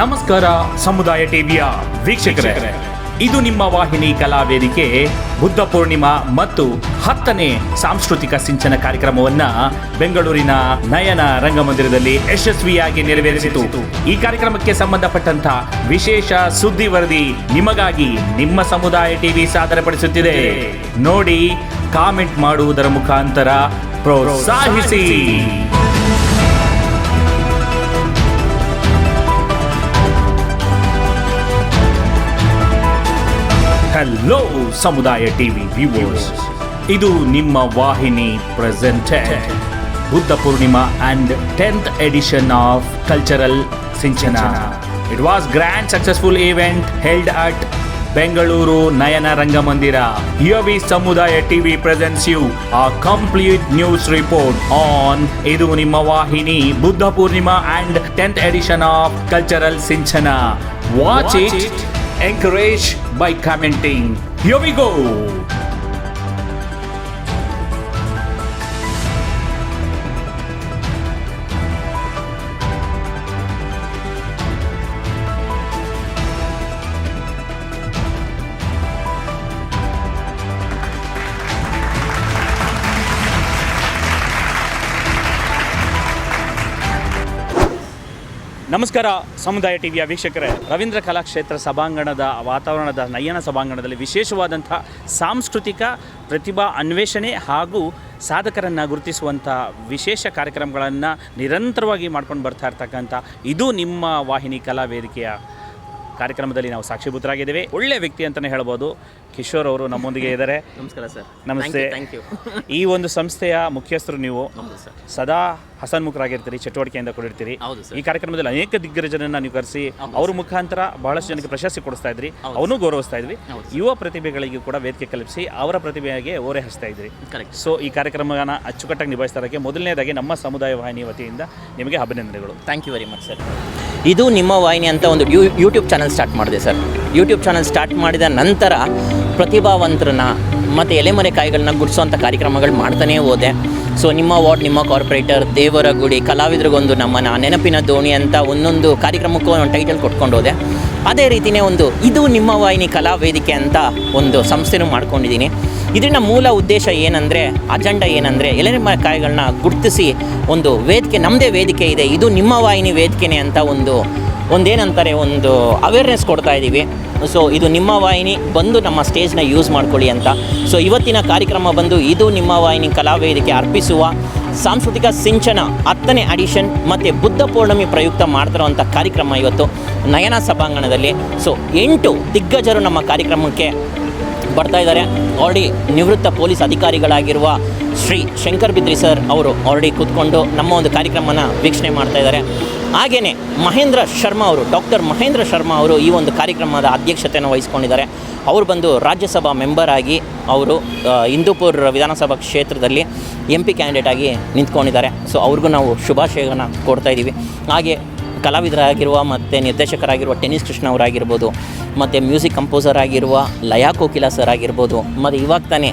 ನಮಸ್ಕಾರ ಸಮುದಾಯ ಟಿವಿಯ ವೀಕ್ಷಕರೇ. ಇದು ನಿಮ್ಮ ವಾಹಿನಿ ಕಲಾ ವೇದಿಕೆ ಬುದ್ಧ ಪೂರ್ಣಿಮಾ ಮತ್ತು ಹತ್ತನೇ ಸಾಂಸ್ಕೃತಿಕ ಸಿಂಚನ ಕಾರ್ಯಕ್ರಮವನ್ನ ಬೆಂಗಳೂರಿನ ನಯನ ರಂಗಮಂದಿರದಲ್ಲಿ ಯಶಸ್ವಿಯಾಗಿ ನೆರವೇರಿಸಿತು. ಈ ಕಾರ್ಯಕ್ರಮಕ್ಕೆ ಸಂಬಂಧಪಟ್ಟಂತ ವಿಶೇಷ ಸುದ್ದಿ ವರದಿ ನಿಮಗಾಗಿ ನಿಮ್ಮ ಸಮುದಾಯ ಟಿವಿ ಸಾದರಪಡಿಸುತ್ತಿದೆ. ನೋಡಿ ಕಾಮೆಂಟ್ ಮಾಡುವುದರ ಮುಖಾಂತರ ಪ್ರೋತ್ಸಾಹಿಸಿ. ಹಲೋ ಸಮುದಾಯ ಟಿವಿ ವ್ಯೂವರ್ಸ್ ಇದು ನಿಮ್ಮ ವಾಹಿನಿ presented Buddha Purnima and tenth edition of cultural Sinchana it was grand successful event held at Bengaluru Nayana Rangamandira UV Samudaya TV presence you a complete news report on ಇದು ನಿಮ್ಮ ವಾಹಿನಿ Buddha Purnima and tenth edition of cultural Sinchana watch it encourage by commenting. Here we go. ನಮಸ್ಕಾರ ಸಮುದಾಯ ಟಿವಿಯ ವೀಕ್ಷಕರೇ. ರವೀಂದ್ರ ಕಲಾಕ್ಷೇತ್ರ ಸಭಾಂಗಣದ ವಾತಾವರಣದ ನಯನ ಸಭಾಂಗಣದಲ್ಲಿ ವಿಶೇಷವಾದಂಥ ಸಾಂಸ್ಕೃತಿಕ ಪ್ರತಿಭಾ ಅನ್ವೇಷಣೆ ಹಾಗೂ ಸಾಧಕರನ್ನು ಗುರುತಿಸುವಂಥ ವಿಶೇಷ ಕಾರ್ಯಕ್ರಮಗಳನ್ನು ನಿರಂತರವಾಗಿ ಮಾಡ್ಕೊಂಡು ಬರ್ತಾ ಇರ್ತಕ್ಕಂಥ ಇದು ನಿಮ್ಮ ವಾಹಿನಿ ಕಲಾ ವೇದಿಕೆಯ ಕಾರ್ಯಕ್ರಮದಲ್ಲಿ ನಾವು ಸಾಕ್ಷಿಭೂತರಾಗಿದ್ದೇವೆ. ಒಳ್ಳೆ ವ್ಯಕ್ತಿ ಅಂತಲೇ ಹೇಳ್ಬೋದು. ಕಿಶೋರ್ ಅವರು ನಮ್ಮೊಂದಿಗೆ ಇದ್ದಾರೆ. ನಮಸ್ಕಾರ ಸರ್. ನಮಸ್ತೆ. ಥ್ಯಾಂಕ್ ಯು ಈ ಒಂದು ಸಂಸ್ಥೆಯ ಮುಖ್ಯಸ್ಥರು ನೀವು. ಸದಾ ಹಸನ್ಮುಖರಾಗಿರ್ತೀರಿ ಚಟುವಟಿಕೆಯಿಂದ ಕೂಡಿರ್ತೀರಿ. ಈ ಕಾರ್ಯಕ್ರಮದಲ್ಲಿ ಅನೇಕ ದಿಗ್ಗಜರನ್ನ ನೀವು ಕರೆಸಿ ಅವ್ರ ಮುಖಾಂತರ ಬಹಳಷ್ಟು ಜನಕ್ಕೆ ಪ್ರಶಸ್ತಿ ಕೊಡಿಸ್ತಾ ಇದ್ರಿ. ಅವನು ಗೌರವಿಸ್ತಾ ಇದ್ವಿ ಯುವ ಪ್ರತಿಭೆಗಳಿಗೂ ಕೂಡ ವೇದಿಕೆ ಕಲ್ಪಿಸಿ ಅವರ ಪ್ರತಿಭೆಗೆ ಓರೆ ಹಚ್ತಾ ಇದ್ರಿ. ಸೊ ಈ ಕಾರ್ಯಕ್ರಮನ ಅಚ್ಚುಕಟ್ಟಾಗಿ ನಿಭಾಯಿಸ್ತಾ ಮೊದಲನೇದಾಗಿ ನಮ್ಮ ಸಮುದಾಯ ವಾಹಿನಿ ವತಿಯಿಂದ ನಿಮಗೆ ಅಭಿನಂದನೆಗಳು. Thank you very much sir ಇದು ನಿಮ್ಮ ವಾಹಿನಿ ಅಂತ ಒಂದು ಯೂ ಯೂಟ್ಯೂಬ್ ಚಾನಲ್ ಸ್ಟಾರ್ಟ್ ಮಾಡಿದೆ ಸರ್ ಯೂಟ್ಯೂಬ್ ಚಾನಲ್ ಸ್ಟಾರ್ಟ್ ಮಾಡಿದ ನಂತರ ಪ್ರತಿಭಾವಂತರನ್ನ ಮತ್ತು ಎಲೆಮರೆ ಕಾಯಿಗಳನ್ನ ಗುಡಿಸುವಂಥ ಕಾರ್ಯಕ್ರಮಗಳು ಮಾಡ್ತಾನೇ ಹೋದೆ. ಸೊ ನಿಮ್ಮ ವಾರ್ಡ್, ನಿಮ್ಮ ಕಾರ್ಪೊರೇಟರ್ ದೇವರ ಗುಡಿ ಕಲಾವಿದರಿಗೊಂದು ನಮ್ಮನ್ನ ನೆನಪಿನ ದೋಣಿ ಅಂತ ಒಂದೊಂದು ಕಾರ್ಯಕ್ರಮಕ್ಕೂ ಒಂದು ಟೈಟಲ್ ಕೊಟ್ಕೊಂಡು ಹೋದೆ. ಅದೇ ರೀತಿಯೇ ಒಂದು ಇದು ನಿಮ್ಮ ವಾಹಿನಿ ಕಲಾ ವೇದಿಕೆ ಅಂತ ಒಂದು ಸಂಸ್ಥೆನೂ ಮಾಡ್ಕೊಂಡಿದ್ದೀನಿ. ಇದರಿಂದ ಮೂಲ ಉದ್ದೇಶ ಏನಂದರೆ, ಅಜೆಂಡ ಏನಂದರೆ ಎಲೆಮರೆ ಕಾಯಿಗಳನ್ನ ಗುರುತಿಸಿ ಒಂದು ವೇದಿಕೆ ನಮ್ಮದೇ ವೇದಿಕೆ ಇದೆ, ಇದು ನಿಮ್ಮ ವಾಹಿನಿ ವೇದಿಕೆನೆ ಅಂತ ಒಂದು, ಒಂದೇನಂತಾರೆ, ಒಂದು ಅವೇರ್ನೆಸ್ ಕೊಡ್ತಾ ಇದ್ದೀವಿ ಸೊ ಇದು ನಿಮ್ಮ ವಾಹಿನಿ, ಬಂದು ನಮ್ಮ ಸ್ಟೇಜ್ನ ಯೂಸ್ ಮಾಡ್ಕೊಳ್ಳಿ ಅಂತ. ಸೊ ಇವತ್ತಿನ ಕಾರ್ಯಕ್ರಮ ಬಂದು ಇದು ನಿಮ್ಮ ವಾಹಿನಿ ಕಲಾವೇದಿಕೆ ಅರ್ಪಿಸುವ ಸಾಂಸ್ಕೃತಿಕ ಸಿಂಚನ ಹತ್ತನೇ ಅಡಿಷನ್ ಮತ್ತು ಬುದ್ಧ ಪೌರ್ಣಮಿ ಪ್ರಯುಕ್ತ ಮಾಡ್ತಿರೋವಂಥ ಕಾರ್ಯಕ್ರಮ ಇವತ್ತು ನಯನ ಸಭಾಂಗಣದಲ್ಲಿ. ಸೊ ಎಂಟು ದಿಗ್ಗಜರು ನಮ್ಮ ಕಾರ್ಯಕ್ರಮಕ್ಕೆ ಬರ್ತಾ ಇದ್ದಾರೆ. ಆಲ್ರೆಡಿ ನಿವೃತ್ತ ಪೊಲೀಸ್ ಅಧಿಕಾರಿಗಳಾಗಿರುವ ಶ್ರೀ ಶಂಕರ್ ಬಿದ್ರಿ ಸರ್ ಅವರು ಆಲ್ರೆಡಿ ಕೂತ್ಕೊಂಡು ನಮ್ಮ ಒಂದು ಕಾರ್ಯಕ್ರಮನ ವೀಕ್ಷಣೆ ಮಾಡ್ತಾ ಇದ್ದಾರೆ. ಹಾಗೆಯೇ ಮಹೇಂದ್ರ ಶರ್ಮಾ ಅವರು, ಡಾಕ್ಟರ್ ಮಹೇಂದ್ರ ಶರ್ಮಾ ಅವರು ಈ ಒಂದು ಕಾರ್ಯಕ್ರಮದ ಅಧ್ಯಕ್ಷತೆಯನ್ನು ವಹಿಸ್ಕೊಂಡಿದ್ದಾರೆ. ಅವರು ಬಂದು ರಾಜ್ಯಸಭಾ ಮೆಂಬರ್ ಆಗಿ ಅವರು ಹಿಂದೂಪುರ್ ವಿಧಾನಸಭಾ ಕ್ಷೇತ್ರದಲ್ಲಿ ಎಂ ಪಿ ಕ್ಯಾಂಡಿಡೇಟ್ ಆಗಿ ನಿಂತ್ಕೊಂಡಿದ್ದಾರೆ. ಸೊ ಅವ್ರಿಗೂ ನಾವು ಶುಭಾಶಯಗಳನ್ನು ಕೊಡ್ತಾ ಇದ್ದೀವಿ. ಹಾಗೆ ಕಲಾವಿದರಾಗಿರುವ ಮತ್ತು ನಿರ್ದೇಶಕರಾಗಿರುವ ಟೆನಿಸ್ ಕೃಷ್ಣ ಅವರಾಗಿರ್ಬೋದು, ಮತ್ತು ಮ್ಯೂಸಿಕ್ ಕಂಪೋಸರ್ ಆಗಿರುವ ಲಯಾ ಕೋಕಿಲ ಸರ್ ಆಗಿರ್ಬೋದು, ಮತ್ತು ಇವಾಗ ತಾನೇ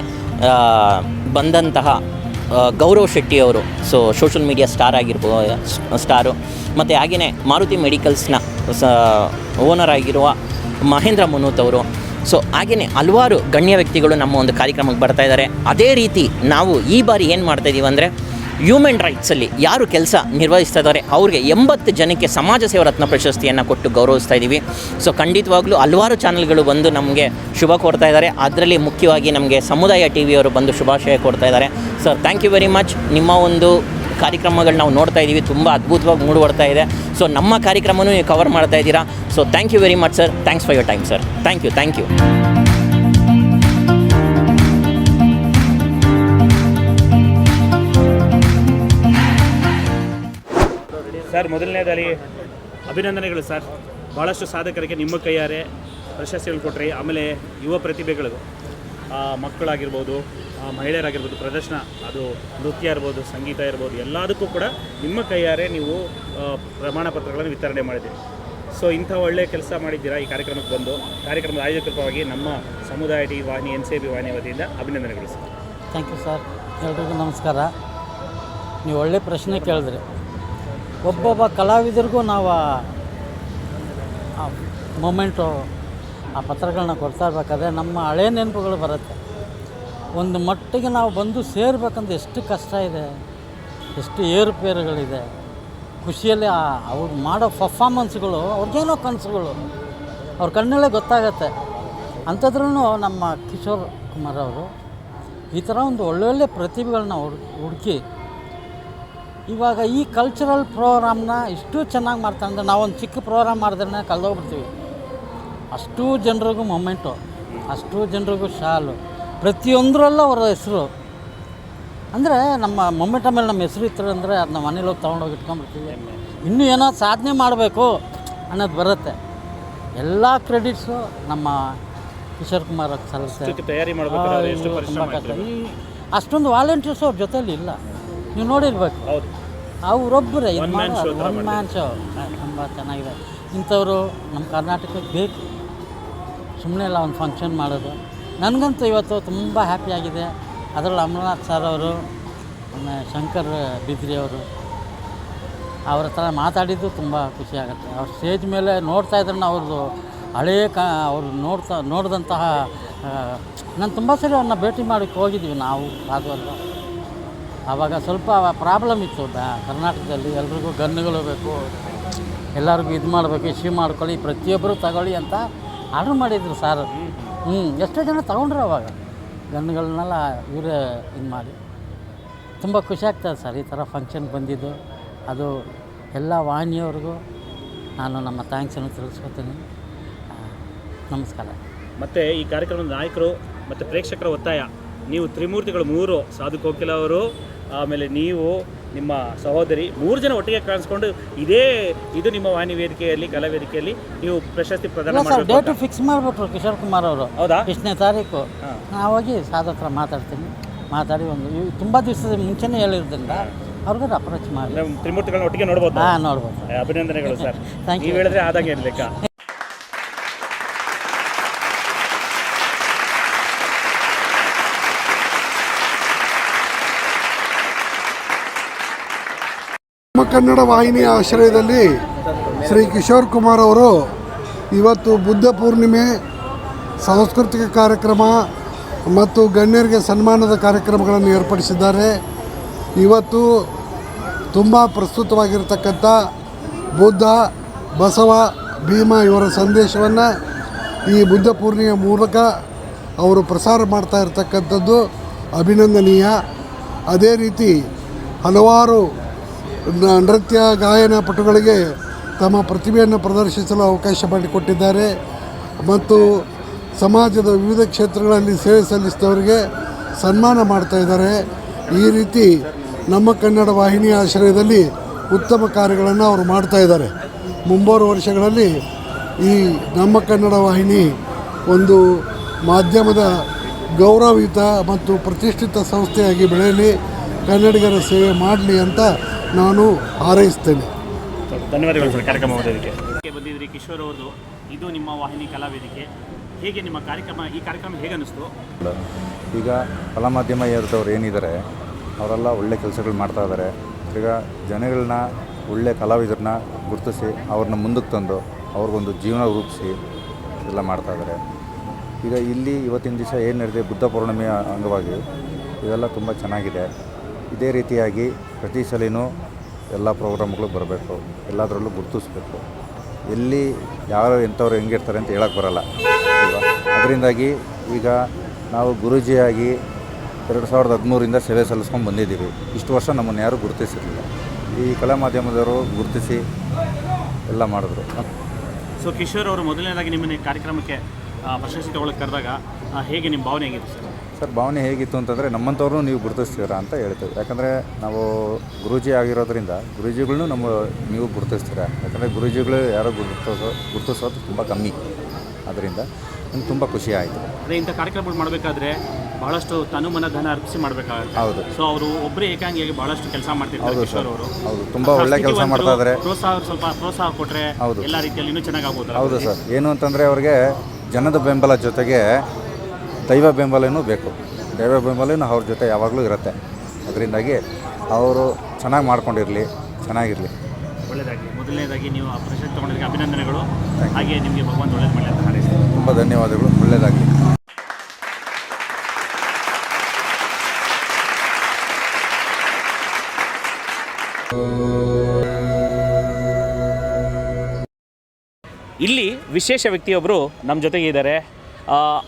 ಬಂದಂತಹ ಗೌರವ್ ಶೆಟ್ಟಿ ಅವರು ಸೊ ಸೋಷಲ್ ಮೀಡಿಯಾ ಸ್ಟಾರ್ ಆಗಿರ್ಬೋ ಸ್ಟಾರು ಮತ್ತು ಹಾಗೆಯೇ ಮಾರುತಿ ಮೆಡಿಕಲ್ಸ್ನ ಸ ಓನರ್ ಆಗಿರುವ ಮಹೇಂದ್ರ ಮುನೂತ್ ಅವರು. ಸೊ ಹಾಗೆಯೇ ಹಲವಾರು ಗಣ್ಯ ವ್ಯಕ್ತಿಗಳು ನಮ್ಮ ಒಂದು ಕಾರ್ಯಕ್ರಮಕ್ಕೆ ಬರ್ತಾ ಇದ್ದಾರೆ. ಅದೇ ರೀತಿ ನಾವು ಈ ಬಾರಿ ಏನು ಮಾಡ್ತಾಯಿದ್ದೀವಿ ಅಂದರೆ ಹ್ಯೂಮನ್ ರೈಟ್ಸಲ್ಲಿ ಯಾರು ಕೆಲಸ ನಿರ್ವಹಿಸ್ತಾ ಇದ್ದಾರೆ, ಅವ್ರಿಗೆ ಎಂಬತ್ತು ಜನಕ್ಕೆ ಸಮಾಜ ಸೇವಾ ರತ್ನ ಪ್ರಶಸ್ತಿಯನ್ನು ಕೊಟ್ಟು ಗೌರವಿಸ್ತಾ ಇದ್ದೀವಿ ಸೊ ಖಂಡಿತವಾಗ್ಲೂ ಹಲವಾರು ಚಾನಲ್ಗಳು ಬಂದು ನಮಗೆ ಶುಭ ಕೊಡ್ತಾ ಇದ್ದಾರೆ. ಅದರಲ್ಲಿ ಮುಖ್ಯವಾಗಿ ನಮಗೆ ಸಮುದಾಯ ಟಿ ವಿಯವರು ಬಂದು ಶುಭಾಶಯ ಕೊಡ್ತಾ ಇದ್ದಾರೆ. Sir thank you very much ನಿಮ್ಮ ಒಂದು ಕಾರ್ಯಕ್ರಮಗಳು ನಾವು ನೋಡ್ತಾ ಇದ್ದೀವಿ ತುಂಬ ಅದ್ಭುತವಾಗಿ ಮೂಡುವರ್ತಾ ಇದೆ. ಸೊ ನಮ್ಮ ಕಾರ್ಯಕ್ರಮನೂ ನೀವು ಕವರ್ ಮಾಡ್ತಾ ಇದ್ದೀರಾ. So thank you very much sir thanks for your time sir thank you thank you sir ಮೊದಲನೇದಾಗಿ ಅಭಿನಂದನೆಗಳು ಸರ್. ಭಾಳಷ್ಟು ಸಾಧಕರಿಗೆ ನಿಮ್ಮ ಕೈಯಾರೆ ಪ್ರಶಸ್ತಿಗಳು ಕೊಟ್ರಿ. ಆಮೇಲೆ ಯುವ ಪ್ರತಿಭೆಗಳು ಆ, ಮಕ್ಕಳಾಗಿರ್ಬೋದು ಮಹಿಳೆಯರಾಗಿರ್ಬೋದು ಪ್ರದರ್ಶನ ಅದು ನೃತ್ಯ ಇರ್ಬೋದು ಸಂಗೀತ ಇರ್ಬೋದು ಎಲ್ಲದಕ್ಕೂ ಕೂಡ ನಿಮ್ಮ ಕೈಯಾರೆ ನೀವು ಪ್ರಮಾಣ ಪತ್ರಗಳನ್ನು ವಿತರಣೆ ಮಾಡಿದ್ದೀರಿ. ಸೊ ಇಂಥ ಒಳ್ಳೆಯ ಕೆಲಸ ಮಾಡಿದ್ದೀರಾ ಈ ಕಾರ್ಯಕ್ರಮಕ್ಕೆ ಬಂದು? ಕಾರ್ಯಕ್ರಮದ ಆಯೋಜಕರ ಪರವಾಗಿ ನಮ್ಮ ಸಮುದಾಯ ಟಿ ವಾಹಿನಿ ಎನ್ ಸಿ ಬಿ ವಾಹಿನಿ ವತಿಯಿಂದ ಅಭಿನಂದನೆಗಳು ಸರ್. Thank you sir. ಎಲ್ರಿಗೂ ನಮಸ್ಕಾರ. ನೀವು ಒಳ್ಳೆ ಪ್ರಶ್ನೆ ಕೇಳಿದ್ರಿ. ಒಬ್ಬೊಬ್ಬ ಕಲಾವಿದರಿಗೂ ನಾವು ಮೊಮೆಂಟು ಆ ಪತ್ರಗಳನ್ನ ಕೊಡ್ತಾ ಇರಬೇಕಾದ್ರೆ ನಮ್ಮ ಹಳೆ ನೆನಪುಗಳು ಬರುತ್ತೆ. ಒಂದು ಮಟ್ಟಿಗೆ ನಾವು ಬಂದು ಸೇರ್ಬೇಕಂದ್ರೆ ಎಷ್ಟು ಕಷ್ಟ ಇದೆ, ಎಷ್ಟು ಏರುಪೇರುಗಳಿದೆ. ಖುಷಿಯಲ್ಲಿ ಅವ್ರು ಮಾಡೋ ಪರ್ಫಾರ್ಮೆನ್ಸ್ಗಳು ಅವ್ರಿಗೇನೋ ಕನಸುಗಳು, ಅವ್ರ ಕಣ್ಣಲ್ಲೇ ಗೊತ್ತಾಗತ್ತೆ. ಅಂಥದ್ರೂ ನಮ್ಮ ಕಿಶೋರ್ ಕುಮಾರ್ ಅವರು ಈ ಥರ ಒಂದು ಒಳ್ಳೊಳ್ಳೆ ಪ್ರತಿಭೆಗಳನ್ನ ಹುಡ್, ಹುಡುಕಿ ಇವಾಗ ಈ ಕಲ್ಚರಲ್ ಪ್ರೋಗ್ರಾಮ್ನ ಇಷ್ಟು ಚೆನ್ನಾಗಿ ಮಾಡ್ತಾರೆ. ಅಂದರೆ ನಾವೊಂದು ಚಿಕ್ಕ ಪ್ರೋಗ್ರಾಮ್ ಮಾಡಿದ್ರೆ ಕಳೆದೋಗ್ಬಿಡ್ತೀವಿ. ಅಷ್ಟು ಜನರಿಗೂ ಮೊಮೆಂಟು ಅಷ್ಟು ಜನರಿಗೂ ಶಾಲು ಪ್ರತಿಯೊಂದರಲ್ಲೂ ಅವರ ಹೆಸರು. ಅಂದರೆ ನಮ್ಮ ಮೊಮೆಂಟ ಮೇಲೆ ನಮ್ಮ ಹೆಸರು ಇತ್ತು ಅಂದರೆ ಅದನ್ನ ಮನೇಲಿ ಹೋಗಿ ತೊಗೊಂಡೋಗಿ ಇಟ್ಕೊಂಡ್ಬಿಡ್ತೀವಿ. ಇನ್ನೂ ಏನೋ ಸಾಧನೆ ಮಾಡಬೇಕು ಅನ್ನೋದು ಬರುತ್ತೆ. ಎಲ್ಲ ಕ್ರೆಡಿಟ್ಸು ನಮ್ಮ ಕಿಶೋರ್ ಕುಮಾರ್ ಸಲ್ಲಿಸ್ತಾರೆ ತಯಾರಿ ಅಷ್ಟೊಂದು ವಾಲಂಟಿಯರ್ಸ್ ಅವ್ರ ಜೊತೆಯಲ್ಲಿ ಇಲ್ಲ. ನೀವು ನೋಡಿರ್ಬೇಕು. ಹೌದು. ಅವರೊಬ್ಬರೇ ಇದು ಮ್ಯಾಚ್ ಒನ್ ಮ್ಯಾನ್ ಶೋ ತುಂಬ ಚೆನ್ನಾಗಿದೆ. ಇಂಥವರು ನಮ್ಮ ಕರ್ನಾಟಕಕ್ಕೆ ಬೇಕು. ಸುಮ್ಮನೆ ಇಲ್ಲ ಒಂದು ಫಂಕ್ಷನ್ ಮಾಡೋದು. ನನಗಂತೂ ಇವತ್ತು ತುಂಬ ಹ್ಯಾಪಿಯಾಗಿದೆ ಅದರಲ್ಲಿ ಅಮರನಾಥ್ ಸರ್ ಅವರು ಆಮೇಲೆ ಶಂಕರ್ ಬಿದ್ರಿ ಅವರು ಅವ್ರ ಹತ್ರ ಮಾತಾಡಿದ್ದು ತುಂಬ ಖುಷಿಯಾಗುತ್ತೆ ಅವ್ರ ಸ್ಟೇಜ್ ಮೇಲೆ ನೋಡ್ತಾ ಇದ್ರೆ ಅವ್ರದ್ದು ಹಳೆಯ ಕ ಅವ್ರು ನೋಡ್ತಾ ನೋಡಿದಂತಹ ನಾನು ತುಂಬ ಸರಿ ಅವ್ರನ್ನ ಭೇಟಿ ಮಾಡೋಕ್ಕೆ ಹೋಗಿದ್ವಿ ನಾವು ರಾಘವಲ್ಲ ಆವಾಗ ಸ್ವಲ್ಪ ಪ್ರಾಬ್ಲಮ್ ಇತ್ತು ಕರ್ನಾಟಕದಲ್ಲಿ ಎಲ್ರಿಗೂ ಗನ್ನುಗಳು ಬೇಕು, ಎಲ್ಲರಿಗೂ ಇದು ಮಾಡಬೇಕು ಇಶ್ಯೂ ಮಾಡ್ಕೊಳ್ಳಿ, ಪ್ರತಿಯೊಬ್ಬರು ತಗೊಳ್ಳಿ ಅಂತ ಆರ್ಡ್ರ್ ಮಾಡಿದ್ರು ಸಾರ್. ಹ್ಞೂ ಎಷ್ಟೋ ಜನ ತಗೊಂಡ್ರು ಅವಾಗ. ಗನ್ಗಳನ್ನೆಲ್ಲ ಇವರೇ ಇದು ಮಾಡಿ. ತುಂಬ ಖುಷಿ ಆಗ್ತದೆ ಸರ್, ಈ ಥರ ಫಂಕ್ಷನ್ ಬಂದಿದ್ದು. ಅದು ಎಲ್ಲ ವಾಹಿನಿಯವ್ರಿಗೂ ನಾನು ನಮ್ಮ ಥ್ಯಾಂಕ್ಸನ್ನು ತಿಳಿಸ್ಕೊತೀನಿ. ನಮಸ್ಕಾರ. ಮತ್ತು ಈ ಕಾರ್ಯಕ್ರಮದ ನಾಯಕರು ಮತ್ತು ಪ್ರೇಕ್ಷಕರ ಒತ್ತಾಯ. ನೀವು ತ್ರಿಮೂರ್ತಿಗಳು ಮೂರು, ಸಾಧು ಕೋಕಿಲ ಅವರು ಆಮೇಲೆ ನೀವು ನಿಮ್ಮ ಸಹೋದರಿ ಮೂರು ಜನ ಒಟ್ಟಿಗೆ ಕಾಣಿಸ್ಕೊಂಡು ಇದೇ ಇದು ನಿಮ್ಮ ವಾಣಿ ವೇದಿಕೆಯಲ್ಲಿ ಕಲಾ ವೇದಿಕೆಯಲ್ಲಿ ನೀವು ಪ್ರಶಸ್ತಿ ಪ್ರದಾನ ಮಾಡಬೇಕು ಡೇಟು ಫಿಕ್ಸ್ ಮಾಡಿಬಿಟ್ರು ಕಿಶೋರ್ ಕುಮಾರ್ ಅವರು. ಹೌದಾ? ಇಷ್ಟನೇ ತಾರೀಕು. ನಾನು ಹೋಗಿ ಹತ್ರ ಮಾತಾಡ್ತೀನಿ. ಮಾತಾಡಿ ಒಂದು ತುಂಬ ದಿವಸದ ಮುಂಚೆನೇ ಹೇಳಿರೋದ್ರಿಂದ ಅವ್ರಿಗೂ ಅಪ್ರೋಚ್ ಮಾಡಿ ತ್ರಿಮೂರ್ತಿಗಳನ್ನ ಒಟ್ಟಿಗೆ ನೋಡ್ಬೋದು. ಹಾಂ ನೋಡ್ಬೋದು. ಅಭಿನಂದನೆಗಳು ಸರ್. ನೀವು ಹೇಳಿದ್ರೆ ಆದಾಗ ಇರ್ಲಿಕ್ಕ. ನಮ್ಮ ಕನ್ನಡ ವಾಹಿನಿಯ ಆಶ್ರಯದಲ್ಲಿ ಶ್ರೀ ಕಿಶೋರ್ ಕುಮಾರ್ ಅವರು ಇವತ್ತು ಬುದ್ಧ ಪೂರ್ಣಿಮೆ, ಸಾಂಸ್ಕೃತಿಕ ಕಾರ್ಯಕ್ರಮ ಮತ್ತು ಗಣ್ಯರಿಗೆ ಸನ್ಮಾನದ ಕಾರ್ಯಕ್ರಮಗಳನ್ನು ಏರ್ಪಡಿಸಿದ್ದಾರೆ. ಇವತ್ತು ತುಂಬ ಪ್ರಸ್ತುತವಾಗಿರ್ತಕ್ಕಂಥ ಬುದ್ಧ, ಬಸವ, ಭೀಮ ಇವರ ಸಂದೇಶವನ್ನು ಈ ಬುದ್ಧ ಪೂರ್ಣಿಮೆಯ ಮೂಲಕ ಅವರು ಪ್ರಸಾರ ಮಾಡ್ತಾ ಇರತಕ್ಕಂಥದ್ದು ಅಭಿನಂದನೀಯ. ಅದೇ ರೀತಿ ಹಲವಾರು ನೃತ್ಯ, ಗಾಯನ ಪಟುಗಳಿಗೆ ತಮ್ಮ ಪ್ರತಿಭೆಯನ್ನು ಪ್ರದರ್ಶಿಸಲು ಅವಕಾಶ ಮಾಡಿಕೊಟ್ಟಿದ್ದಾರೆ. ಮತ್ತು ಸಮಾಜದ ವಿವಿಧ ಕ್ಷೇತ್ರಗಳಲ್ಲಿ ಸೇವೆ ಸಲ್ಲಿಸಿದವರಿಗೆ ಸನ್ಮಾನ ಮಾಡ್ತಾ ಇದ್ದಾರೆ. ಈ ರೀತಿ ನಮ್ಮ ಕನ್ನಡ ವಾಹಿನಿಯ ಆಶ್ರಯದಲ್ಲಿ ಉತ್ತಮ ಕಾರ್ಯಗಳನ್ನು ಅವರು ಮಾಡ್ತಾ ಇದ್ದಾರೆ. ಮುಂಬರುವ ವರ್ಷಗಳಲ್ಲಿ ಈ ನಮ್ಮ ಕನ್ನಡ ವಾಹಿನಿ ಒಂದು ಮಾಧ್ಯಮದ ಗೌರವಯುತ ಮತ್ತು ಪ್ರತಿಷ್ಠಿತ ಸಂಸ್ಥೆಯಾಗಿ ಬೆಳೆಯಲಿ. ಕನ್ನಡಿಗರ ಸೇವೆ ಮಾಡಲಿ ಅಂತ ನಾನು ಹಾರೈಸ್ತೇನೆ. ಧನ್ಯವಾದಗಳು ಸರ್ ಕಾರ್ಯಕ್ರಮ ಓದೋದಕ್ಕೆ ಬಂದಿದ್ರಿ ಕಿಶೋರ್ ಅವರು ಇದು ನಿಮ್ಮ ವಾಹಿನಿ ಕಲಾ ವೇದಿಕೆ. ಹೇಗೆ ನಿಮ್ಮ ಕಾರ್ಯಕ್ರಮ ಈ ಕಾರ್ಯಕ್ರಮ ಹೇಗೆ ಅನ್ನಿಸ್ತು ಈಗ ಕಲಾ ಮಾಧ್ಯಮ ಏರಿದವ್ರು ಏನಿದ್ದಾರೆ ಅವರೆಲ್ಲ ಒಳ್ಳೆ ಕೆಲಸಗಳು ಮಾಡ್ತಾ ಇದ್ದಾರೆ ಈಗ ಜನಗಳನ್ನ ಒಳ್ಳೆ ಕಲಾವಿದರನ್ನ ಗುರುತಿಸಿ ಅವ್ರನ್ನ ಮುಂದಕ್ಕೆ ತಂದು ಅವ್ರಿಗೊಂದು ಜೀವನ ರೂಪಿಸಿ ಎಲ್ಲ ಮಾಡ್ತಾ ಇದ್ದಾರೆ ಈಗ ಇಲ್ಲಿ ಇವತ್ತಿನ ದಿವಸ ಏನು ನಡೆದಿದೆ ಬುದ್ಧ ಪೌರ್ಣಿಮೆಯ ಅಂಗವಾಗಿ ಇದೆಲ್ಲ ತುಂಬ ಚೆನ್ನಾಗಿದೆ. ಇದೇ ರೀತಿಯಾಗಿ ಪ್ರತಿ ಸಲಿನೂ ಎಲ್ಲ ಪ್ರೋಗ್ರಾಮ್ಗಳು ಬರಬೇಕು, ಎಲ್ಲದರಲ್ಲೂ ಗುರುತಿಸ್ಬೇಕು. ಎಲ್ಲಿ ಯಾರು ಎಂಥವ್ರು ಹೆಂಗಿರ್ತಾರೆ ಅಂತ ಹೇಳಕ್ಕೆ ಬರಲ್ಲ. ಅದರಿಂದಾಗಿ ಈಗ ನಾವು ಗುರೂಜಿಯಾಗಿ ಎರಡು ಸಾವಿರದ ಹದಿಮೂರಿಂದ ಸೇವೆ ಸಲ್ಲಿಸ್ಕೊಂಡು ಬಂದಿದ್ದೀವಿ. ಇಷ್ಟು ವರ್ಷ ನಮ್ಮನ್ನು ಯಾರೂ ಗುರುತಿಸಿರಲಿಲ್ಲ. ಈ ಕಲಾ ಮಾಧ್ಯಮದವರು ಗುರುತಿಸಿ ಎಲ್ಲ ಮಾಡಿದ್ರು. ಸೊ ಕಿಶೋರ್ ಅವರು ಮೊದಲನೇದಾಗಿ ನಿಮ್ಮನ್ನ ಕಾರ್ಯಕ್ರಮಕ್ಕೆ ಪ್ರಶಸ್ತಿ ತಗೊಳ್ಳೋಕೆ ಕರೆದಾಗ ಹೇಗೆ ನಿಮ್ಮ ಭಾವನೆ ಹೇಗಿತ್ತು ಸರ್? ಸರ್ ಭಾವನೆ ಹೇಗಿತ್ತು ಅಂತಂದರೆ ನಮ್ಮಂಥವ್ರನ್ನೂ ನೀವು ಗುರುತಿಸ್ತೀರಾ ಅಂತ ಹೇಳ್ತೇವೆ. ಯಾಕಂದರೆ ನಾವು ಗುರೂಜಿ ಆಗಿರೋದ್ರಿಂದ ಗುರೂಜಿಗಳ್ನೂ ನಮ್ಮ ನೀವು ಗುರುತಿಸ್ತೀರಾ? ಯಾಕಂದರೆ ಗುರೂಜಿಗಳು ಯಾರೋ ಗುರುತಿಸೋ ಗುರುತಿಸೋದು ತುಂಬ ಕಮ್ಮಿ ಅದರಿಂದ ನಂಗೆ ತುಂಬ ಖುಷಿ ಆಯಿತು. ಅದೇ ಇಂಥ ಕಾರ್ಯಕ್ರಮಗಳು ಮಾಡಬೇಕಾದ್ರೆ ಬಹಳಷ್ಟು ತನು ಮನ ಧನ ಅರ್ಪಿಸಿ ಮಾಡಬೇಕಾಗುತ್ತೆ. ಹೌದು. ಸೊ ಅವರು ಒಬ್ಬರೇ ಏಕಾಂಗಿಯಾಗಿ ಬಹಳಷ್ಟು ಕೆಲಸ ಮಾಡ್ತಿರ್ತಾರೆ ಕಿಶೋರ್ ಸರ್. ಅವರು. ಹೌದು. ತುಂಬ ಒಳ್ಳೆ ಕೆಲಸ ಮಾಡ್ತಾ ಇದ್ದಾರೆ ಪ್ರೋತ್ಸಾಹ ಸ್ವಲ್ಪ ಪ್ರೋತ್ಸಾಹ ಕೊಟ್ಟರೆ ಹೌದು. ಎಲ್ಲ ರೀತಿಯಲ್ಲಿ ಇನ್ನೂ ಚೆನ್ನಾಗಿ ಆಗ್ಬೋದು ಹೌದು ಸರ್. ಏನು ಅಂತಂದರೆ ಅವ್ರಿಗೆ ಜನದ ಬೆಂಬಲ ಜೊತೆಗೆ ದೈವ ಬೆಂಬಲನೂ ಬೇಕು. ದೈವ ಬೆಂಬಲನೂ ಅವ್ರ ಜೊತೆ ಯಾವಾಗಲೂ ಇರುತ್ತೆ. ಅದರಿಂದಾಗಿ ಅವರು ಚೆನ್ನಾಗಿ ಮಾಡ್ಕೊಂಡಿರಲಿ ಚೆನ್ನಾಗಿರಲಿ. ಒಳ್ಳೆಯದಾಗಿ ಮೊದಲನೇದಾಗಿ ನೀವು ಆ ಪ್ರಶಸ್ತಿ ತೊಗೊಂಡದಕ್ಕೆ ಅಭಿನಂದನೆಗಳು. ಹಾಗೆ ನಿಮಗೆ ಭಗವಂತ ಒಳ್ಳೇದು ಮಾಡಲಿ ಅಂತ ಹಾರೈಸ್ತೀನಿ. ತುಂಬ ಧನ್ಯವಾದಗಳು. ಒಳ್ಳೆಯದಾಗಿ ಇಲ್ಲಿ ವಿಶೇಷ ವ್ಯಕ್ತಿಯೊಬ್ಬರು ನಮ್ಮ ಜೊತೆಗೆ ಇದ್ದಾರೆ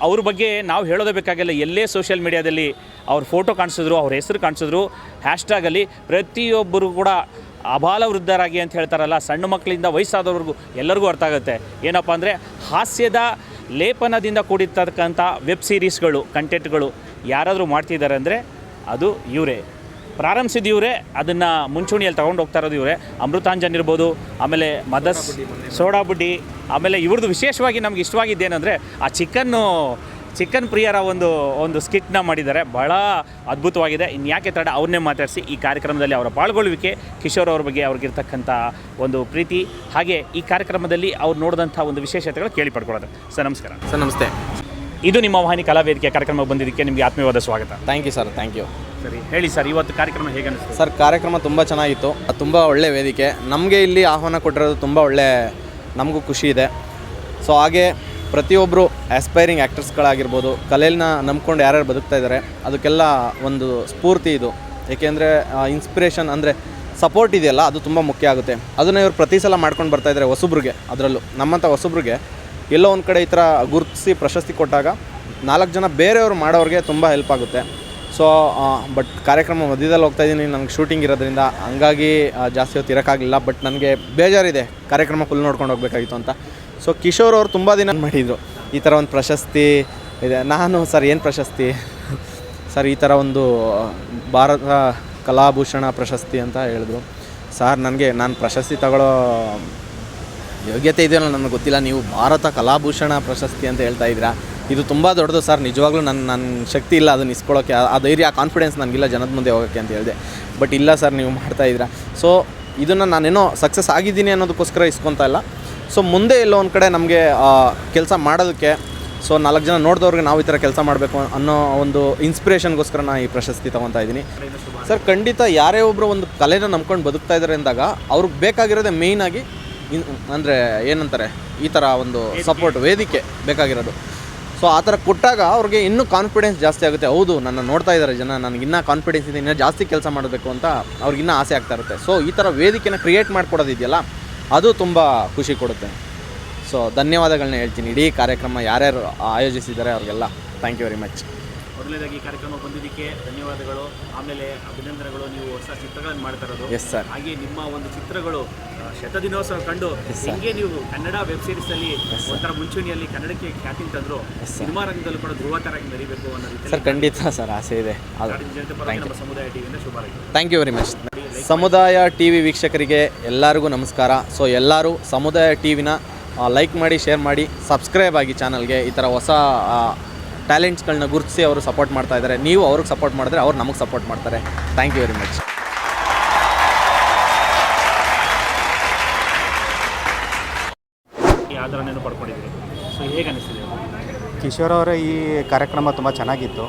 ಅವ್ರ ಬಗ್ಗೆ ನಾವು ಹೇಳೋದೇ ಬೇಕಾಗಿಲ್ಲ. ಎಲ್ಲೇ ಸೋಷಿಯಲ್ ಮೀಡಿಯಾದಲ್ಲಿ ಅವ್ರ ಫೋಟೋ ಕಾಣಿಸಿದ್ರು, ಅವ್ರ ಹೆಸರು ಕಾಣಿಸಿದ್ರು ಹ್ಯಾಶ್ಟ್ಯಾಗಲ್ಲಿ ಪ್ರತಿಯೊಬ್ಬರು ಕೂಡ ಅಬಾಲ ವೃದ್ಧರಾಗಿ ಅಂತ ಹೇಳ್ತಾರಲ್ಲ, ಸಣ್ಣ ಮಕ್ಕಳಿಂದ ವಯಸ್ಸಾದವ್ರಿಗೂ ಎಲ್ಲರಿಗೂ ಅರ್ಥ ಆಗುತ್ತೆ. ಏನಪ್ಪ ಅಂದರೆ ಹಾಸ್ಯದ ಲೇಪನದಿಂದ ಕೂಡಿರ್ತಕ್ಕಂಥ ವೆಬ್ ಸೀರೀಸ್ಗಳು ಕಂಟೆಂಟ್ಗಳು ಯಾರಾದರೂ ಮಾಡ್ತಿದ್ದಾರೆ ಅಂದರೆ ಅದು ಇವರೇ. ಪ್ರಾರಂಭಿಸಿದ ಇವರೇ ಅದನ್ನು ಮುಂಚೂಣಿಯಲ್ಲಿ ತೊಗೊಂಡು ಹೋಗ್ತಾ ಇರೋದು ಇವರೇ. ಅಮೃತಾಂಜನ್ ಇರ್ಬೋದು ಆಮೇಲೆ ಮದಸ್ ಸೋಡಾ ಬುಡ್ಡಿ ಆಮೇಲೆ ಇವ್ರದ್ದು ವಿಶೇಷವಾಗಿ ನಮ್ಗೆ ಇಷ್ಟವಾಗಿದ್ದೇನೆಂದರೆ ಆ ಚಿಕನ್ನು ಚಿಕನ್ ಪ್ರಿಯರ ಒಂದು ಒಂದು ಸ್ಕಿಟ್ನ ಮಾಡಿದ್ದಾರೆ. ಭಾಳ ಅದ್ಭುತವಾಗಿದೆ. ಇನ್ನು ಯಾಕೆ ತಡ ಅವ್ರನ್ನೇ ಮಾತಾಡಿಸಿ ಈ ಕಾರ್ಯಕ್ರಮದಲ್ಲಿ ಅವರ ಪಾಲ್ಗೊಳ್ಳುವಿಕೆ ಕಿಶೋರ್ ಅವ್ರ ಬಗ್ಗೆ ಅವ್ರಿಗಿರ್ತಕ್ಕಂಥ ಒಂದು ಪ್ರೀತಿ. ಹಾಗೆ ಈ ಕಾರ್ಯಕ್ರಮದಲ್ಲಿ ಅವ್ರು ನೋಡಿದಂಥ ಒಂದು ವಿಶೇಷತೆಗಳು ಕೇಳಿ ಪಡ್ಕೊಳ್ಳೋದು. ಸರ್ ನಮಸ್ಕಾರ. ಸರ್ ನಮಸ್ತೆ. ಇದು ನಿಮ್ಮ ವಾಹಿನಿ ಕಲಾವೇದಿಕೆ ಕಾರ್ಯಕ್ರಮಕ್ಕೆ ಬಂದಿದ್ದಕ್ಕೆ ನಿಮಗೆ ಆತ್ಮೀಯವಾದ ಸ್ವಾಗತ. Thank you sir thank you. ಸರಿ. ಹೇಳಿ ಸರ್, ಇವತ್ತು ಕಾರ್ಯಕ್ರಮ ಹೇಗೆ ಅನಿಸ್ತು? ಸರ್, ಕಾರ್ಯಕ್ರಮ ತುಂಬ ಚೆನ್ನಾಗಿತ್ತು. ತುಂಬ ಒಳ್ಳೆ ವೇದಿಕೆ. ನಮಗೆ ಇಲ್ಲಿ ಆಹ್ವಾನ ಕೊಟ್ಟಿರೋದು ತುಂಬ ಒಳ್ಳೆ, ನಮಗೂ ಖುಷಿ ಇದೆ. ಸೊ ಹಾಗೆ ಪ್ರತಿಯೊಬ್ಬರು ಆಸ್ಪೈರಿಂಗ್ ಆ್ಯಕ್ಟರ್ಸ್ಗಳಾಗಿರ್ಬೋದು ಕಲೆಯನ್ನ ನಂಬ್ಕೊಂಡು ಯಾರ್ಯಾರು ಬದುಕ್ತಾ ಇದ್ದಾರೆ, ಅದಕ್ಕೆಲ್ಲ ಒಂದು ಸ್ಫೂರ್ತಿ ಇದು. ಏಕೆಂದರೆ ಇನ್ಸ್ಪಿರೇಷನ್ ಅಂದರೆ ಸಪೋರ್ಟ್ ಇದೆಯಲ್ಲ, ಅದು ತುಂಬ ಮುಖ್ಯ ಆಗುತ್ತೆ. ಅದನ್ನು ಇವರು ಪ್ರತಿ ಸಲ ಮಾಡ್ಕೊಂಡು ಬರ್ತಾ ಇದ್ದಾರೆ ಹೊಸಬ್ರಿಗೆ, ಅದರಲ್ಲೂ. ನಮ್ಮಂಥ ಹೊಸಬ್ರಿಗೆ ಎಲ್ಲೋ ಒಂದು ಕಡೆ ಈ ಥರ ಗುರುತಿಸಿ ಪ್ರಶಸ್ತಿ ಕೊಟ್ಟಾಗ ನಾಲ್ಕು ಜನ ಬೇರೆಯವರು ಮಾಡೋರಿಗೆ ತುಂಬ ಹೆಲ್ಪ್ ಆಗುತ್ತೆ. ಸೊ ಬಟ್ ಕಾರ್ಯಕ್ರಮ ಮಧ್ಯದಲ್ಲಿ ಹೋಗ್ತಾ ಇದ್ದೀನಿ. ನನಗೆ ಶೂಟಿಂಗ್ ಇರೋದ್ರಿಂದ ಹಂಗಾಗಿ ಜಾಸ್ತಿ ಹೊತ್ತು ಇರೋಕ್ಕಾಗಲಿಲ್ಲ. ಬಟ್ ನನಗೆ ಬೇಜಾರಿದೆ. ಕಾರ್ಯಕ್ರಮ ಫುಲ್ ನೋಡ್ಕೊಂಡು ಹೋಗಬೇಕಾಗಿತ್ತು ಅಂತ. ಸೊ ಕಿಶೋರ್ ಅವರು ತುಂಬ ದಿನ ಮಾಡಿದರು. ಈ ಥರ ಒಂದು ಪ್ರಶಸ್ತಿ, ಇದೆ. ನಾನು, ಸರ್, ಏನು ಪ್ರಶಸ್ತಿ? ಸರ್, ಈ ಥರ ಒಂದು, ಭಾರತ ಕಲಾಭೂಷಣ ಪ್ರಶಸ್ತಿ ಅಂತ ಹೇಳಿದ್ರು. ಸರ್ ನನಗೆ, ನಾನು ಪ್ರಶಸ್ತಿ ತಗೊಳ್ಳೋ ಯೋಗ್ಯತೆ ಇದೆಯಲ್ಲ ನನಗೆ ಗೊತ್ತಿಲ್ಲ. ನೀವು ಭಾರತ ಕಲಾಭೂಷಣ ಪ್ರಶಸ್ತಿ ಅಂತ ಹೇಳ್ತಾ ಇದ್ದೀರಾ? ಇದು ತುಂಬ ದೊಡ್ಡದು ಸರ್. ನಿಜವಾಗ್ಲೂ ನನ್ನ ನನ್ನ ಶಕ್ತಿ ಇಲ್ಲ ಅದನ್ನ ಇಸ್ಕೊಳ್ಳೋಕ್ಕೆ ಆ- ಧೈರ್ಯ, ಆ ಕಾನ್ಫಿಡೆನ್ಸ್ ನನಗಿಲ್ಲ ಜನದ ಮುಂದೆ ಹೋಗೋಕ್ಕೆ ಅಂತ ಹೇಳಿದೆ. ಬಟ್ ಇಲ್ಲ ಸರ್, ನೀವು ಮಾಡ್ತಾ ಇದ್ದೀರಾ. ಸೊ ಇದನ್ನು ನಾನೇನೋ ಸಕ್ಸಸ್ ಆಗಿದ್ದೀನಿ ಅನ್ನೋದಕ್ಕೋಸ್ಕರ ಇಸ್ಕೊತಾ ಇಲ್ಲ. ಸೊ ಮುಂದೆ ಎಲ್ಲೋ ಒಂದು ಕಡೆ ನಮಗೆ ಕೆಲಸ ಮಾಡೋದಕ್ಕೆ ಸೊ ನಾಲ್ಕು ಜನ ನೋಡಿದವ್ರಿಗೆ ನಾವು ಈ ಥರ ಕೆಲಸ ಮಾಡಬೇಕು ಅನ್ನೋ ಒಂದು ಇನ್ಸ್ಪಿರೇಷನ್ಗೋಸ್ಕರ ನಾನು ಈ ಪ್ರಶಸ್ತಿ ತೊಗೊತಾ ಇದ್ದೀನಿ. ಸರ್ ಖಂಡಿತ ಯಾರೇ ಒಬ್ಬರು ಒಂದು ಕಲೆನ ನಂಬ್ಕೊಂಡು ಬದುಕ್ತಾ ಇದ್ದಾರೆ ಅಂದಾಗ ಅವ್ರಿಗೆ ಬೇಕಾಗಿರೋದೇ ಮೇಯ್ನಾಗಿ ಇನ್ ಅಂದರೆ ಏನಂತಾರೆ, ಈ ಥರ ಒಂದು ಸಪೋರ್ಟ್ ವೇದಿಕೆ ಬೇಕಾಗಿರೋದು. ಸೊ ಆ ಥರ ಕೊಟ್ಟಾಗ ಅವ್ರಿಗೆ ಇನ್ನೂ ಕಾನ್ಫಿಡೆನ್ಸ್ ಜಾಸ್ತಿ ಆಗುತ್ತೆ. ಹೌದು, ನನ್ನ ನೋಡ್ತಾ ಇದ್ದಾರೆ ಜನ, ನನಗೆ ಇನ್ನೂ ಕಾನ್ಫಿಡೆನ್ಸ್ ಇದೆ, ಇನ್ನೂ ಜಾಸ್ತಿ ಕೆಲಸ ಮಾಡಬೇಕು ಅಂತ ಅವ್ರಿಗೆ ಇನ್ನೂ ಆಸೆ ಆಗ್ತಾ ಇರುತ್ತೆ. ಸೊ ಈ ಥರ ವೇದಿಕೆನ ಕ್ರಿಯೇಟ್ ಮಾಡಿಕೊಡೋದಿದೆಯಲ್ಲ, ಅದು ತುಂಬ ಖುಷಿ ಕೊಡುತ್ತೆ. ಸೊ ಧನ್ಯವಾದಗಳನ್ನ ಹೇಳ್ತೀನಿ. ಇಡೀ ಕಾರ್ಯಕ್ರಮ ಯಾರ್ಯಾರು ಆಯೋಜಿಸಿದ್ದಾರೆ ಅವ್ರಿಗೆಲ್ಲ. ಥ್ಯಾಂಕ್ ಯು ವೆರಿ ಮಚ್ ಮೊದಲನೇದಾಗಿ ಈ ಕಾರ್ಯಕ್ರಮ ಬಂದಿದ್ದಕ್ಕೆ ಧನ್ಯವಾದಗಳು. ಆಮೇಲೆ ಅಭಿನಂದನೆಗಳು ನೀವು ಹೊಸ ಚಿತ್ರಗಳನ್ನು ಮಾಡ್ತಾ ಇರೋದು. ಎಸ್ ಸರ್ ಹಾಗೆ ನಿಮ್ಮ ಒಂದು ಚಿತ್ರಗಳು ಶತದಿನೋತ್ಸವ ಕಂಡು ಹೆಂಗೆ ನೀವು ಕನ್ನಡ ವೆಬ್ ಸೀರೀಸ್ ಅಲ್ಲಿ ಒಂಥರ ಮುಂಚೂಣಿಯಲ್ಲಿ ಕನ್ನಡಕ್ಕೆ ಖ್ಯಾತಿ ತಂದ್ರು ಸಿನಿಮಾ ರಂಗದಲ್ಲೂ ಕೂಡ ಧ್ರುವತರಾಗಿ ಮೆರಿಬೇಕು ಅನ್ನೋ ಸರ್ ಖಂಡಿತ ಸರ್ ಆಸೆ ಇದೆ. ಸಮುದಾಯ ಜನತೆ ಪರವಾಗಿ ನಮ್ಮ Samudaya ಟಿವಿಯಿಂದ thank you very much Samudaya TV ವೀಕ್ಷಕರಿಗೆ ಎಲ್ಲರಿಗೂ ನಮಸ್ಕಾರ. ಸೊ ಎಲ್ಲರೂ ಸಮುದಾಯ ಟಿವಿನ ಲೈಕ್ ಮಾಡಿ ಶೇರ್ ಮಾಡಿ ಸಬ್ಸ್ಕ್ರೈಬ್ ಆಗಿ ಚಾನಲ್ಗೆ ಈ ಥರ ಹೊಸ ಟ್ಯಾಲೆಂಟ್ಸ್ಗಳನ್ನ ಗುರುತಿಸಿ ಅವರು ಸಪೋರ್ಟ್ ಮಾಡ್ತಾ ಇದ್ದಾರೆ. ನೀವು ಅವ್ರಿಗೆ ಸಪೋರ್ಟ್ ಮಾಡಿದ್ರೆ ಅವ್ರು ನಮಗೆ ಸಪೋರ್ಟ್ ಮಾಡ್ತಾರೆ. ಥ್ಯಾಂಕ್ ಯು ವೆರಿ ಮಚ್ ಈ ಆದರಣೆಯನ್ನು ಪಡ್ಕೊಂಡಿದ್ದೀರಿ. ಸೊ ಹೇಗೆ ಅನಿಸ್ತಿದೆ ಕಿಶೋರ್ ಅವರ ಈ ಕಾರ್ಯಕ್ರಮ ತುಂಬ ಚೆನ್ನಾಗಿತ್ತು.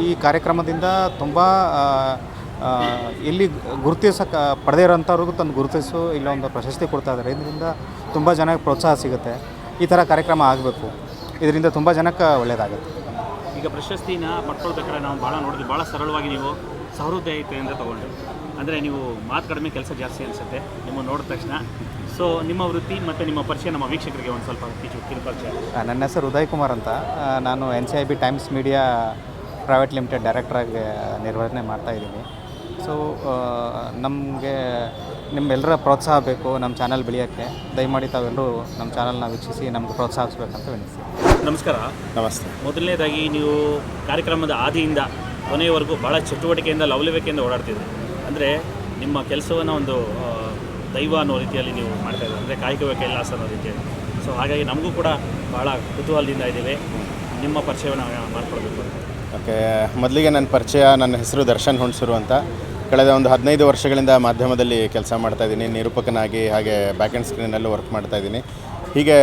ಈ ಕಾರ್ಯಕ್ರಮದಿಂದ ತುಂಬ ಇಲ್ಲಿ ಎಲ್ಲಿ ಗುರುತಿಸೋಕೆ ಪಡೆದೇ ಇರೋಂಥವ್ರಿಗೂ ತಂದು ಗುರುತಿಸು ಇಲ್ಲ ಒಂದು ಪ್ರಶಸ್ತಿ ಕೊಡ್ತಾ ಇದ್ದಾರೆ. ಇದರಿಂದ ತುಂಬ ಜನಕ್ಕೆ ಪ್ರೋತ್ಸಾಹ ಸಿಗುತ್ತೆ. ಈ ಥರ ಕಾರ್ಯಕ್ರಮ ಆಗಬೇಕು. ಇದರಿಂದ ತುಂಬ ಜನಕ್ಕೆ ಒಳ್ಳೆಯದಾಗುತ್ತೆ ಈಗ ಪ್ರಶಸ್ತಿನ ಪಡ್ಕೊಳ್ಬೇಕಾದ್ರೆ ನಾವು ಭಾಳ ನೋಡಿದ್ವಿ. ಭಾಳ ಸರಳವಾಗಿ ನೀವು ಸಹೃದಯತೆಯಿಂದ ತೊಗೊಂಡ್ರಿ. ಅಂದರೆ ನೀವು ಮಾತು ಕಡಿಮೆ ಕೆಲಸ ಜಾಸ್ತಿ ಅನಿಸುತ್ತೆ ನಿಮ್ಮ ನೋಡಿದ ತಕ್ಷಣ. ಸೊ ನಿಮ್ಮ ವೃತ್ತಿ ಮತ್ತು ನಿಮ್ಮ ಪರಿಚಯ ನಮ್ಮ ವೀಕ್ಷಕರಿಗೆ ಒಂದು ಸ್ವಲ್ಪ ಕಿಚು ಪರಿಚಯ ನನ್ನ ಹೆಸರು ಉದಯ್ ಕುಮಾರ್ ಅಂತ ನಾನು N C I B Times Media Private Limited ಡೈರೆಕ್ಟ್ರಾಗಿ ನಿರ್ವಹಣೆ ಮಾಡ್ತಾಯಿದ್ದೀನಿ ಸೊ ನಮಗೆ ನಿಮ್ಮೆಲ್ಲರ ಪ್ರೋತ್ಸಾಹ ಬೇಕು ನಮ್ಮ ಚಾನಲ್ ಬೆಳೆಯೋಕ್ಕೆ. ದಯಮಾಡಿ ತಾವೆಲ್ಲರೂ ನಮ್ಮ ಚಾನಲ್ನ ವೀಕ್ಷಿಸಿ ನಮ್ಗೆ ಪ್ರೋತ್ಸಾಹಿಸ್ಬೇಕಂತ ವಿನಿಸ್ತೀನಿ ನಮಸ್ಕಾರ. ನಮಸ್ತೆ. ಮೊದಲನೇದಾಗಿ ನೀವು ಕಾರ್ಯಕ್ರಮದ ಆದಿಯಿಂದ ಕೊನೆಯವರೆಗೂ ಭಾಳ ಚಟುವಟಿಕೆಯಿಂದ ಲವಲವಿಕೆಯಿಂದ ಓಡಾಡ್ತಿದ್ರಿ. ಅಂದರೆ ನಿಮ್ಮ ಕೆಲಸವನ್ನು ಒಂದು ದೈವ ಅನ್ನೋ ರೀತಿಯಲ್ಲಿ ನೀವು ಮಾಡ್ತಾ ಇದ್ದೀರಿ. ಅಂದರೆ ಕಾಯಕವೇ ಕೈಲಾಸ ಅನ್ನೋ ರೀತಿಯಲ್ಲಿ. ಸೊ ಹಾಗಾಗಿ ನಮಗೂ ಕೂಡ ಭಾಳ ಕುತೂಹಲದಿಂದ ಇದ್ದೀವಿ. ನಿಮ್ಮ ಪರಿಚಯವನ್ನು ಮಾಡ್ಕೊಳ್ಬೇಕು ಅಂತ. ಓಕೆ ಮೊದಲಿಗೆ ನನ್ನ ಪರಿಚಯ ನನ್ನ ಹೆಸರು ದರ್ಶನ್ ಹುಣಸೂರು ಅಂತ. ಕಳೆದ ಒಂದು ಹದಿನೈದು ವರ್ಷಗಳಿಂದ ಮಾಧ್ಯಮದಲ್ಲಿ ಕೆಲಸ ಮಾಡ್ತಾಯಿದ್ದೀನಿ ನಿರೂಪಕನಾಗಿ ಹಾಗೆ ಬ್ಯಾಕ್ ಆ್ಯಂಡ್ ಸ್ಕ್ರೀನಲ್ಲೂ ವರ್ಕ್ ಮಾಡ್ತಾಯಿದ್ದೀನಿ ಹೀಗೆ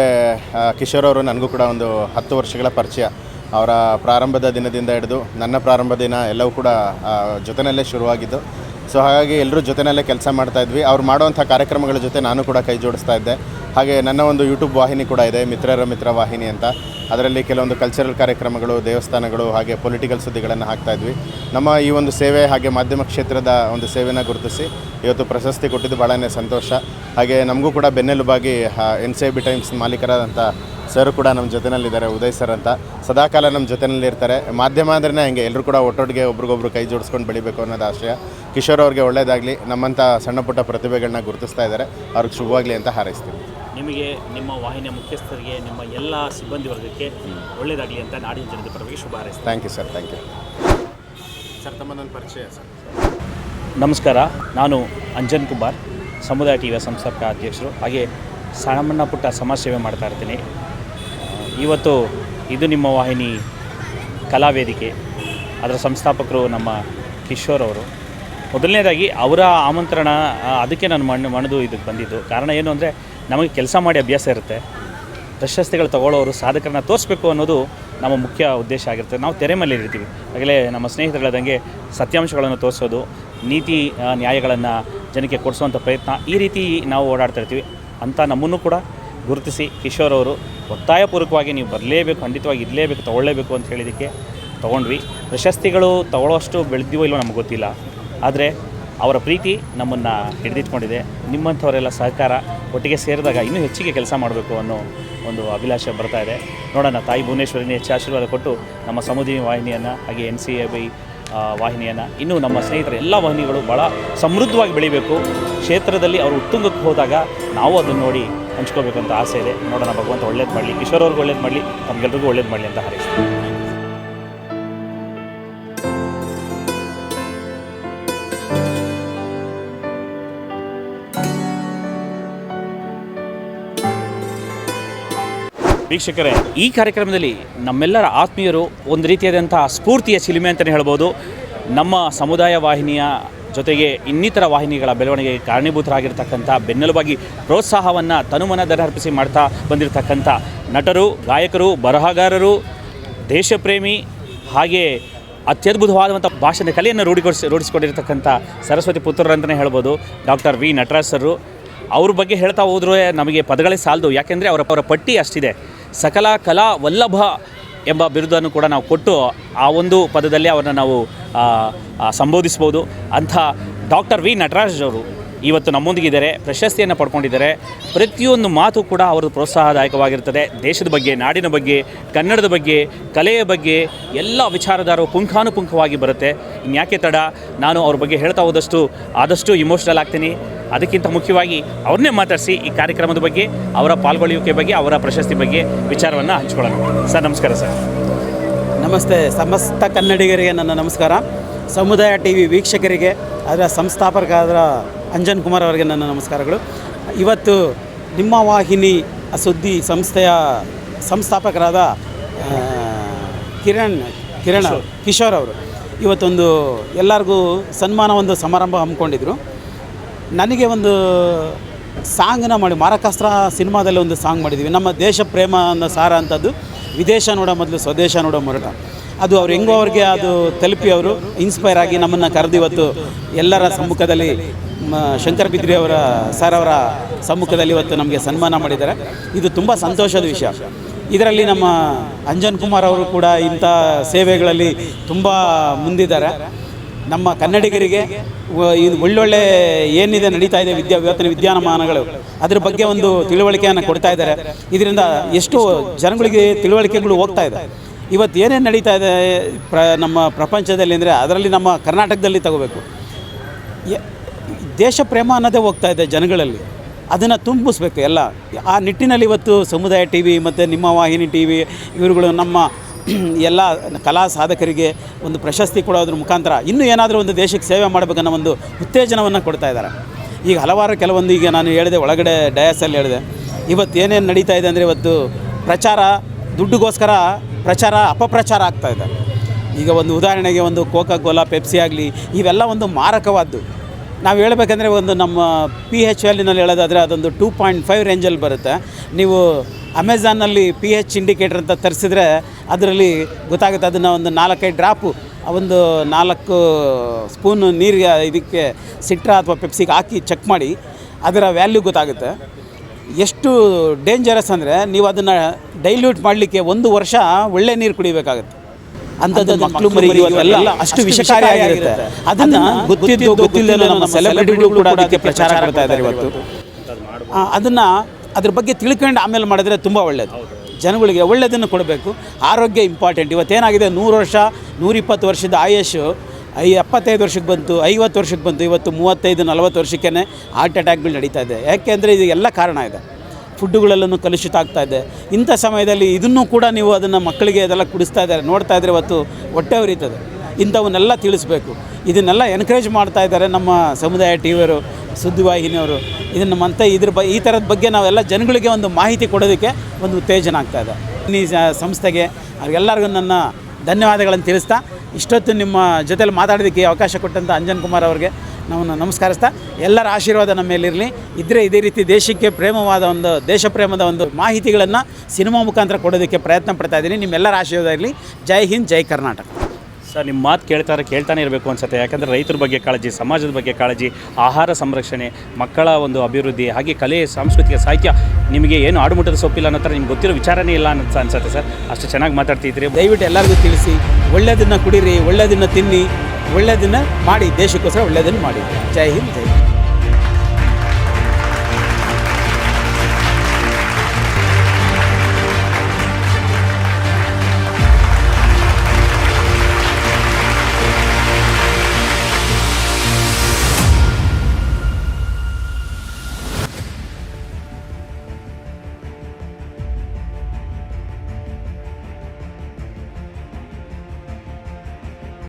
ಕಿಶೋರ್ ಅವರು ನನಗೂ ಕೂಡ ಒಂದು ಹತ್ತು ವರ್ಷಗಳ ಪರಿಚಯ. ಅವರ ಪ್ರಾರಂಭದ ದಿನದಿಂದ ಹಿಡಿದು ನನ್ನ ಪ್ರಾರಂಭ ದಿನ ಎಲ್ಲವೂ ಕೂಡ ಜೊತೆಯಲ್ಲೇ ಶುರುವಾಗಿದ್ದು. ಸೊ ಹಾಗಾಗಿ ಎಲ್ಲರೂ ಜೊತೆಯಲ್ಲೇ ಕೆಲಸ ಮಾಡ್ತಾ ಇದ್ವಿ. ಅವ್ರು ಮಾಡುವಂಥ ಕಾರ್ಯಕ್ರಮಗಳ ಜೊತೆ ನಾನು ಕೂಡ ಕೈ ಜೋಡಿಸ್ತಾ ಇದ್ದೆ. ಹಾಗೆ ನನ್ನ ಒಂದು ಯೂಟ್ಯೂಬ್ ವಾಹಿನಿ ಕೂಡ ಇದೆ, ಮಿತ್ರರ ಮಿತ್ರ ವಾಹಿನಿ ಅಂತ. ಅದರಲ್ಲಿ ಕೆಲವೊಂದು ಕಲ್ಚರಲ್ ಕಾರ್ಯಕ್ರಮಗಳು, ದೇವಸ್ಥಾನಗಳು, ಹಾಗೆ ಪೊಲಿಟಿಕಲ್ ಸುದ್ದಿಗಳನ್ನು ಹಾಕ್ತಾ ಇದ್ವಿ. ನಮ್ಮ ಈ ಒಂದು ಸೇವೆ ಹಾಗೆ ಮಾಧ್ಯಮ ಕ್ಷೇತ್ರದ ಒಂದು ಸೇವೆನ ಗುರುತಿಸಿ ಇವತ್ತು ಪ್ರಶಸ್ತಿ ಕೊಟ್ಟಿದ್ದು ಭಾಳನೇ ಸಂತೋಷ. ಹಾಗೆ ನಮಗೂ ಕೂಡ ಬೆನ್ನೆಲುಬಾಗಿ ಎನ್ ಸಿ ಬಿ ಟೈಮ್ಸ್ ಮಾಲೀಕರಾದಂಥ ಸರ್ ಕೂಡ ನಮ್ಮ ಜೊತೆಯಲ್ಲಿದ್ದಾರೆ ಉದಯ್ ಸರ್ ಅಂತ. ಸದಾಕಾಲ ನಮ್ಮ ಜೊತೆಯಲ್ಲಿ ಇರ್ತಾರೆ ಮಾಧ್ಯಮ ಅಂದ್ರೆ ಹಂಗೆ ಎಲ್ಲರೂ ಕೂಡ ಒಟ್ಟೊಟ್ಟಿಗೆ ಒಬ್ರಿಗೊಬ್ರು ಕೈ ಜೋಡಿಸ್ಕೊಂಡು ಬೆಳಿಬೇಕು ಅನ್ನೋದು ಆಶಯ ಕಿಶೋರ್ ಅವ್ರಿಗೆ ಒಳ್ಳೇದಾಗಲಿ. ನಮ್ಮಂಥ ಸಣ್ಣ ಪುಟ್ಟ ಪ್ರತಿಭೆಗಳನ್ನ ಗುರುತಿಸ್ತಾ ಇದ್ದಾರೆ. ಅವ್ರಿಗೆ ಶುಭವಾಗಲಿ ಅಂತ ಹಾರೈಸ್ತೀನಿ. ನಿಮಗೆ ನಿಮ್ಮ ವಾಹಿನಿಯ ಮುಖ್ಯಸ್ಥರಿಗೆ ನಿಮ್ಮ ಎಲ್ಲ ಸಿಬ್ಬಂದಿ ವರ್ಗಕ್ಕೆ ಒಳ್ಳೆಯದಾಗಲಿ ಅಂತ ನಾಡಿನ ಜನತೆ ಪರವಾಗಿ ಶುಭ ಹಾರೈಸ್ತೀನಿ. Thank you sir thank you sir ತಮ್ಮದೊಂದು ಪರಿಚಯ ಸರ್. ನಮಸ್ಕಾರ. ನಾನು ಅಂಜನ್ ಕುಮಾರ್ ಸಮುದಾಯ ಟಿ ವಿಯ ಸಂಸ್ಥಾಪಕ ಅಧ್ಯಕ್ಷರು. ಹಾಗೆ ಸಣ್ಣ ಪುಟ್ಟ ಸಮಾಜ ಸೇವೆ ಮಾಡ್ತಾ ಇರ್ತೀನಿ. ಇವತ್ತು ಇದು ನಿಮ್ಮ ವಾಹಿನಿ ಕಲಾವೇದಿಕೆ. ಅದರ ಸಂಸ್ಥಾಪಕರು ನಮ್ಮ ಕಿಶೋರ್ ಅವರು. ಮೊದಲನೇದಾಗಿ ಅವರ ಆಮಂತ್ರಣ ಅದಕ್ಕೆ ನಾನು ಮಣ್ಣು ಮಣದು ಇದಕ್ಕೆ ಬಂದಿದ್ದು. ಕಾರಣ ಏನು ಅಂದರೆ ನಮಗೆ ಕೆಲಸ ಮಾಡಿ ಅಭ್ಯಾಸ ಇರುತ್ತೆ. ಪ್ರಶಸ್ತಿಗಳು ತಗೊಳ್ಳೋರು ಸಾಧಕರನ್ನ ತೋರಿಸ್ಬೇಕು ಅನ್ನೋದು ನಮ್ಮ ಮುಖ್ಯ ಉದ್ದೇಶ ಆಗಿರುತ್ತೆ. ನಾವು ತೆರೆ ಮೇಲೆ ಇರ್ತೀವಿ. ಆಗಲೇ ನಮ್ಮ ಸ್ನೇಹಿತರು ಹೇಳ್ದಂಗೆ ಸತ್ಯಾಂಶಗಳನ್ನು ತೋರಿಸೋದು, ನೀತಿ ನ್ಯಾಯಗಳನ್ನು ಜನಕ್ಕೆ ಕೊಡಿಸುವಂಥ ಪ್ರಯತ್ನ ಈ ರೀತಿ ನಾವು ಓಡಾಡ್ತಾ ಇರ್ತೀವಿ. ಅಂತ ನಮ್ಮನ್ನು ಕೂಡ ಗುರುತಿಸಿ ಕಿಶೋರ್ ಅವರು ಒತ್ತಾಯಪೂರ್ವಕವಾಗಿ ನೀವು ಬರಲೇಬೇಕು, ಖಂಡಿತವಾಗಿ ಇರಲೇಬೇಕು, ತೊಗೊಳ್ಳೇಬೇಕು ಅಂತ ಹೇಳಿದ್ದಕ್ಕೆ ತೊಗೊಂಡ್ವಿ. ಪ್ರಶಸ್ತಿಗಳು ತಗೊಳ್ಳೋಷ್ಟು ಬೆಳೆದಿವೋ ಇಲ್ಲೋ ನಮಗೆ ಗೊತ್ತಿಲ್ಲ. ಆದರೆ ಅವರ ಪ್ರೀತಿ ನಮ್ಮನ್ನು ಹಿಡಿದಿಟ್ಕೊಂಡಿದೆ. ನಿಮ್ಮಂಥವರೆಲ್ಲ ಸಹಕಾರ ಒಟ್ಟಿಗೆ ಸೇರಿದಾಗ ಇನ್ನೂ ಹೆಚ್ಚಿಗೆ ಕೆಲಸ ಮಾಡಬೇಕು ಅನ್ನೋ ಒಂದು ಅಭಿಲಾಷೆ ಬರ್ತಾ ಇದೆ. ನೋಡೋಣ, ತಾಯಿ ಭುವನೇಶ್ವರಿನೇ ಹೆಚ್ಚು ಆಶೀರ್ವಾದ ಕೊಟ್ಟು ನಮ್ಮ ಸಮುದಾಯ ವಾಹಿನಿಯನ್ನು, ಹಾಗೆ ಎನ್ ಸಿ ಎ ಬಿ ವಾಹಿನಿಯನ್ನು, ಇನ್ನೂ ನಮ್ಮ ಸ್ನೇಹಿತರ ಎಲ್ಲ ವಾಹಿನಿಗಳು ಭಾಳ ಸಮೃದ್ಧವಾಗಿ ಬೆಳಿಬೇಕು. ಕ್ಷೇತ್ರದಲ್ಲಿ ಅವರು ಉತ್ತುಂಗಕ್ಕೆ ಹೋದಾಗ ನಾವು ಅದನ್ನು ನೋಡಿ ಹಂಚ್ಕೋಬೇಕು ಅಂತ ಆಸೆ ಇದೆ. ನೋಡೋಣ, ಭಗವಂತ ಒಳ್ಳೇದು ಮಾಡಲಿ, ಕಿಶೋರ್ ಅವ್ರಿಗೆ ಒಳ್ಳೇದು ಮಾಡಲಿ ನಮಗೆಲ್ರಿಗೂ ಒಳ್ಳೇದು ಮಾಡಲಿ ಅಂತ ಹಾರೈಸ್ತೀನಿ. ವೀಕ್ಷಕರೇ, ಈ ಕಾರ್ಯಕ್ರಮದಲ್ಲಿ ನಮ್ಮೆಲ್ಲರ ಆತ್ಮೀಯರು ಒಂದು ರೀತಿಯಾದಂಥ ಸ್ಫೂರ್ತಿಯ ಚಿಲುಮೆ ಅಂತಲೇ ಹೇಳ್ಬೋದು. ನಮ್ಮ ಸಮುದಾಯ ವಾಹಿನಿಯ ಜೊತೆಗೆ ಇನ್ನಿತರ ವಾಹಿನಿಗಳ ಬೆಳವಣಿಗೆಗೆ ಕಾರಣೀಭೂತರಾಗಿರ್ತಕ್ಕಂಥ, ಬೆನ್ನೆಲುಬಾಗಿ ಪ್ರೋತ್ಸಾಹವನ್ನು ತನುಮನದರ್ಪಿಸಿ ಮಾಡ್ತಾ ಬಂದಿರತಕ್ಕಂಥ ನಟರು, ಗಾಯಕರು, ಬರಹಗಾರರು, ದೇಶಪ್ರೇಮಿ ಹಾಗೆ ಅತ್ಯದ್ಭುತವಾದಂಥ ಭಾಷಣ ಕಲೆಯನ್ನು ರೂಢಿಗೊಳಿಸಿ, ರೂಢಿಸಿಕೊಂಡಿರ್ತಕ್ಕಂಥ ಸರಸ್ವತಿ ಪುತ್ರರು ಅಂತಲೇ ಹೇಳ್ಬೋದು. ಡಾಕ್ಟರ್ ವಿ ನಟರಾಜ್ ಸರು ಅವ್ರ ಬಗ್ಗೆ ಹೇಳ್ತಾ ಹೋದ್ರೆ ನಮಗೆ ಪದಗಳೇ ಸಾಲದು. ಯಾಕೆಂದರೆ ಅವರ ಅವರ ಪಟ್ಟಿ ಅಷ್ಟಿದೆ. ಸಕಲ ಕಲಾ ವಲ್ಲಭ ಎಂಬ ಬಿರುದನ್ನು ಕೂಡ ನಾವು ಕೊಟ್ಟು ಆ ಒಂದು ಪದದಲ್ಲಿ ಅವರನ್ನು ನಾವು ಸಂಬೋಧಿಸ್ಬೋದು ಅಂಥ ಡಾಕ್ಟರ್ ವಿ ನಟರಾಜ್ ಅವರು ಇವತ್ತು ನಮ್ಮೊಂದಿಗಿದ್ದಾರೆ, ಪ್ರಶಸ್ತಿಯನ್ನು ಪಡ್ಕೊಂಡಿದ್ದಾರೆ. ಪ್ರತಿಯೊಂದು ಮಾತು ಕೂಡ ಅವರು ಪ್ರೋತ್ಸಾಹದಾಯಕವಾಗಿರ್ತದೆ ದೇಶದ ಬಗ್ಗೆ, ನಾಡಿನ ಬಗ್ಗೆ, ಕನ್ನಡದ ಬಗ್ಗೆ, ಕಲೆಯ ಬಗ್ಗೆ ಎಲ್ಲ ವಿಚಾರಧಾರವು ಪುಂಖಾನುಪುಂಖವಾಗಿ ಬರುತ್ತೆ. ಇನ್ಯಾಕೆ ತಡ? ನಾನು ಅವ್ರ ಬಗ್ಗೆ ಹೇಳ್ತಾ ಹೋದಷ್ಟು ಆದಷ್ಟು ಇಮೋಷ್ನಲ್ ಆಗ್ತೀನಿ. ಅದಕ್ಕಿಂತ ಮುಖ್ಯವಾಗಿ ಅವ್ರನ್ನೇ ಮಾತಾಡಿಸಿ ಈ ಕಾರ್ಯಕ್ರಮದ ಬಗ್ಗೆ, ಅವರ ಪಾಲ್ಗೊಳ್ಳುವಿಕೆ ಬಗ್ಗೆ, ಅವರ ಪ್ರಶಸ್ತಿ ಬಗ್ಗೆ ವಿಚಾರವನ್ನು ಹಂಚ್ಕೊಳ್ಳೋಣ. ಸರ್, ನಮಸ್ಕಾರ ಸರ್. ನಮಸ್ತೆ. ಸಮಸ್ತ ಕನ್ನಡಿಗರಿಗೆ ನನ್ನ ನಮಸ್ಕಾರ. ಸಮುದಾಯ ಟಿ ವಿ ವೀಕ್ಷಕರಿಗೆ, ಅದರ ಸಂಸ್ಥಾಪಕರಾದ ಅಂಜನ್ ಕುಮಾರ್ ಅವರಿಗೆ ನನ್ನ ನಮಸ್ಕಾರಗಳು. ಇವತ್ತು ನಿಮ್ಮ ವಾಹಿನಿ ಸುದ್ದಿ ಸಂಸ್ಥೆಯ ಸಂಸ್ಥಾಪಕರಾದ ಕಿರಣ್ ಕಿರಣ್ ಕಿಶೋರ್. ಅವರು. ಇವತ್ತೊಂದು ಎಲ್ಲರಿಗೂ ಸನ್ಮಾನ ಒಂದು ಸಮಾರಂಭ ಹಮ್ಮಿಕೊಂಡಿದ್ರು. ನನಗೆ ಒಂದು ಸಾಂಗ್ನ ಮಾಡಿ ಮಾರಕಾಸ್ತ್ರ ಸಿನಿಮಾದಲ್ಲಿ ಒಂದು ಸಾಂಗ್ ಮಾಡಿದ್ವಿ. ನಮ್ಮ ದೇಶ ಪ್ರೇಮ ಅನ್ನೋ ಸಾರ ಅಂಥದ್ದು ವಿದೇಶ ನೋಡೋ ಮೊದಲು ಸ್ವದೇಶ ನೋಡೋ ಮೊರಟ. ಅದು ಅವ್ರು ಹೆಂಗೋ ಅವ್ರಿಗೆ ಅದು ತಲುಪಿ ಅವರು ಇನ್ಸ್ಪೈರ್ ಆಗಿ ನಮ್ಮನ್ನು ಕರೆದು ಇವತ್ತು ಎಲ್ಲರ ಸಮ್ಮುಖದಲ್ಲಿ ಶಂಕರ್ ಬಿದ್ರಿ ಅವರ ಸರ್ ಅವರ ಸಮ್ಮುಖದಲ್ಲಿ ಇವತ್ತು ನಮಗೆ ಸನ್ಮಾನ ಮಾಡಿದ್ದಾರೆ. ಇದು ತುಂಬ ಸಂತೋಷದ ವಿಷಯ. ಇದರಲ್ಲಿ ನಮ್ಮ ಅಂಜನ್ ಕುಮಾರ್ ಅವರು ಕೂಡ ಇಂಥ ಸೇವೆಗಳಲ್ಲಿ ತುಂಬ ಮುಂದಿದ್ದಾರೆ. ನಮ್ಮ ಕನ್ನಡಿಗರಿಗೆ ಇದು ಒಳ್ಳೊಳ್ಳೆ ಏನಿದೆ ನಡೀತಾ ಇದೆ ವಿದ್ಯಾ, ಇವತ್ತಿನ ವಿದ್ಯಾನಮಾನಗಳು, ಅದ್ರ ಬಗ್ಗೆ ಒಂದು ತಿಳುವಳಿಕೆಯನ್ನು ಕೊಡ್ತಾ ಇದ್ದಾರೆ. ಇದರಿಂದ ಎಷ್ಟೋ ಜನಗಳಿಗೆ ತಿಳುವಳಿಕೆಗಳು ಹೋಗ್ತಾ ಇದೆ. ಇವತ್ತು ಏನೇನು ನಡೀತಾ ಇದೆ ಪ್ರ, ನಮ್ಮ ಪ್ರಪಂಚದಲ್ಲಿ ಅಂದರೆ ಅದರಲ್ಲಿ ನಮ್ಮ ಕರ್ನಾಟಕದಲ್ಲಿ ತಗೋಬೇಕು. ದೇಶ ಪ್ರೇಮ ಅನ್ನೋದೇ ಹೋಗ್ತಾ ಇದೆ ಜನಗಳಲ್ಲಿ. ಅದನ್ನು ತುಂಬಿಸ್ಬೇಕು ಎಲ್ಲ. ಆ ನಿಟ್ಟಿನಲ್ಲಿ ಇವತ್ತು ಸಮುದಾಯ ಟಿ ವಿ ಮತ್ತು ನಿಮ್ಮ ವಾಹಿನಿ ಟಿ ವಿ ಇವರುಗಳು ನಮ್ಮ ಎಲ್ಲ ಕಲಾ ಸಾಧಕರಿಗೆ ಒಂದು ಪ್ರಶಸ್ತಿ ಕೊಡೋದ್ರ ಮುಖಾಂತರ ಇನ್ನೂ ಏನಾದರೂ ಒಂದು ದೇಶಕ್ಕೆ ಸೇವೆ ಮಾಡಬೇಕನ್ನೋ ಒಂದು ಉತ್ತೇಜನವನ್ನು ಕೊಡ್ತಾ ಇದ್ದಾರೆ. ಈಗ ಹಲವಾರು ಕೆಲವೊಂದು ಈಗ ನಾನು ಹೇಳಿದೆ, ಒಳಗಡೆ ಡಯಾಸಲ್ಲಿ ಹೇಳಿದೆ. ಇವತ್ತು ಏನೇನು ನಡೀತಾ ಇದೆ ಅಂದರೆ ಇವತ್ತು ಪ್ರಚಾರ ದುಡ್ಡುಗೋಸ್ಕರ ಪ್ರಚಾರ, ಅಪಪ್ರಚಾರ ಆಗ್ತಾ ಇದೆ. ಈಗ ಒಂದು ಉದಾಹರಣೆಗೆ ಒಂದು ಕೋಕಾ ಕೋಲಾ ಪೆಪ್ಸಿ ಆಗಲಿ, ಇವೆಲ್ಲ ಒಂದು ಮಾರಕವಾದ್ದು. ನಾವು ಹೇಳಬೇಕಂದ್ರೆ ಒಂದು ನಮ್ಮ ಪಿ ಹೆಚ್ ಎಲ್ನಲ್ಲಿ ಹೇಳೋದಾದರೆ ಅದೊಂದು ಟೂ ಪಾಯಿಂಟ್ ಫೈವ್ ರೇಂಜಲ್ಲಿ ಬರುತ್ತೆ. ನೀವು ಅಮೆಝಾನಲ್ಲಿ ಪಿ ಹೆಚ್ ಇಂಡಿಕೇಟರ್ ಅಂತ ತರಿಸಿದ್ರೆ ಅದರಲ್ಲಿ ಗೊತ್ತಾಗುತ್ತೆ, ಅದನ್ನು ಒಂದು ನಾಲ್ಕೈದು ಡ್ರಾಪು ಒಂದು ನಾಲ್ಕು ಸ್ಪೂನು ನೀರಿಗೆ ಇದಕ್ಕೆ ಸಿಟ್ರಾ ಅಥವಾ ಪೆಪ್ಸಿಗೆ ಹಾಕಿ ಚೆಕ್ ಮಾಡಿ, ಅದರ ವ್ಯಾಲ್ಯೂ ಗೊತ್ತಾಗುತ್ತೆ. ಎಷ್ಟು ಡೇಂಜರಸ್ ಅಂದರೆ ನೀವು ಅದನ್ನು ಡೈಲ್ಯೂಟ್ ಮಾಡಲಿಕ್ಕೆ ಒಂದು ವರ್ಷ ಒಳ್ಳೆ ನೀರು ಕುಡಿಬೇಕಾಗುತ್ತೆ. ಅಂಥದ್ದು ಮಕ್ಕಳು ಮರಿ ಎಲ್ಲ ಅಷ್ಟು ವಿಷಕಾರಿಯಾಗಿರುತ್ತೆ ಅದನ್ನು ಗೊತ್ತಿದ್ದು ಗೊತ್ತಿಲ್ಲದೆ ನಮ್ಮ ಸೆಲೆಬ್ರಿಟಿಗಳು ಕೂಡ ಅದಕ್ಕೆ ಪ್ರಚಾರ ಮಾಡ್ತಾ ಇದ್ದಾರೆ ಇವತ್ತು. ಅದನ್ನು ಅದ್ರ ಬಗ್ಗೆ ತಿಳ್ಕೊಂಡು ಆಮೇಲೆ ಮಾಡಿದ್ರೆ ತುಂಬ ಒಳ್ಳೆಯದು ಜನಗಳಿಗೆ ಒಳ್ಳೆಯದನ್ನು ಕೊಡಬೇಕು. ಆರೋಗ್ಯ ಇಂಪಾರ್ಟೆಂಟ್ ಇವತ್ತೇನಾಗಿದೆ? ನೂರು ವರ್ಷ ನೂರಿಪ್ಪತ್ತು ವರ್ಷದ ಆಯುಷು ಐ ಎಪ್ಪತ್ತೈದು ವರ್ಷಕ್ಕೆ ಬಂತು, ಐವತ್ತು ವರ್ಷಕ್ಕೆ ಬಂತು, ಇವತ್ತು ಮೂವತ್ತೈದು, ನಲವತ್ತು ವರ್ಷಕ್ಕೇ ಹಾರ್ಟ್ ಅಟ್ಯಾಕ್ಗಳು ನಡೀತಾ ಇದೆ. ಯಾಕೆಂದರೆ ಇದು ಎಲ್ಲ ಕಾರಣ ಇದೆ. ಫುಡ್ಡುಗಳೆಲ್ಲನೂ ಕಲುಷಿತ ಆಗ್ತಾ ಇದೆ. ಇಂಥ ಸಮಯದಲ್ಲಿ ಇದನ್ನು ಕೂಡ ನೀವು ಅದನ್ನು ಮಕ್ಕಳಿಗೆ ಅದೆಲ್ಲ ಕುಡಿಸ್ತಾ ಇದ್ದಾರೆ, ನೋಡ್ತಾ ಇದ್ದರೆ ಇವತ್ತು ಹೊಟ್ಟೆ ಉರಿತದೆ. ಇಂಥವನ್ನೆಲ್ಲ ತಿಳಿಸ್ಬೇಕು. ಇದನ್ನೆಲ್ಲ ಎನ್ಕರೇಜ್ ಮಾಡ್ತಾ ಇದ್ದಾರೆ ನಮ್ಮ ಸಮುದಾಯ ಟಿ ವಿಯವರು ಸುದ್ದಿವಾಹಿನಿಯವರು. ಇದನ್ನು ಮತ್ತೆ ಇದ್ರ ಬ, ಈ ಥರದ ಬಗ್ಗೆ ನಾವೆಲ್ಲ ಜನಗಳಿಗೆ ಒಂದು ಮಾಹಿತಿ ಕೊಡೋದಕ್ಕೆ ಒಂದು ಉತ್ತೇಜನ ಆಗ್ತಾ ಇದೆ. ಈ ಸಂಸ್ಥೆಗೆ ಅವ್ರಿಗೆಲ್ಲರಿಗೂ ನನ್ನ ಧನ್ಯವಾದಗಳನ್ನು ತಿಳಿಸ್ತಾ ಇಷ್ಟೊತ್ತು ನಿಮ್ಮ ಜೊತೆಲಿ ಮಾತಾಡೋದಕ್ಕೆ ಅವಕಾಶ ಕೊಟ್ಟಂಥ ಅಂಜನ್ ಕುಮಾರ್ ಅವರಿಗೆ ನಾವು ನಮಸ್ಕರಿಸ್ತಾ, ಎಲ್ಲರ ಆಶೀರ್ವಾದ ನಮ್ಮ ಮೇಲಿರಲಿ. ಇದ್ದರೆ ಇದೇ ರೀತಿ ದೇಶಕ್ಕೆ ಪ್ರೇಮವಾದ ಒಂದು ದೇಶ ಪ್ರೇಮದ ಒಂದು ಮಾಹಿತಿಗಳನ್ನು ಸಿನಿಮಾ ಮುಖಾಂತರ ಕೊಡೋದಕ್ಕೆ ಪ್ರಯತ್ನ ಪಡ್ತಾ ಇದ್ದೀನಿ. ನಿಮ್ಮೆಲ್ಲರ ಆಶೀರ್ವಾದ ಇರಲಿ. ಜೈ ಹಿಂದ್, ಜೈ ಕರ್ನಾಟಕ. ಸರ್ ನಿಮ್ಮ ಮಾತು ಕೇಳ್ತಾರೆ, ಕೇಳ್ತಾನೆ ಇರಬೇಕು ಅನ್ಸುತ್ತೆ. ಯಾಕಂದರೆ ರೈತರ ಬಗ್ಗೆ ಕಾಳಜಿ, ಸಮಾಜದ ಬಗ್ಗೆ ಕಾಳಜಿ, ಆಹಾರ ಸಂರಕ್ಷಣೆ, ಮಕ್ಕಳ ಒಂದು ಅಭಿವೃದ್ಧಿ, ಹಾಗೆ ಕಲೆ, ಸಾಂಸ್ಕೃತಿಕ ಸಾಹಿತ್ಯ, ನಿಮಗೆ ಏನು ಆಡುಮುಟ್ಟದ ಸೊಪ್ಪಿಲ್ಲ ಅನ್ನೋ ಥರ ನಿಮ್ಗೆ ಗೊತ್ತಿರೋ ವಿಚಾರನೇ ಇಲ್ಲ ಅಂತ ಅನ್ಸುತ್ತೆ ಸರ್. ಅಷ್ಟು ಚೆನ್ನಾಗಿ ಮಾತಾಡ್ತಿದ್ರಿ ದಯವಿಟ್ಟು ಎಲ್ಲರಿಗೂ ತಿಳಿಸಿ, ಒಳ್ಳೆಯದನ್ನು ಕುಡೀರಿ, ಒಳ್ಳೆಯದನ್ನು ತಿನ್ನಿ, ಒಳ್ಳೆಯದನ್ನು ಮಾಡಿ, ದೇಶಕ್ಕೋಸ್ಕರ ಒಳ್ಳೆಯದನ್ನು ಮಾಡಿ. ಜೈ ಹಿಂದ್, ಜೈ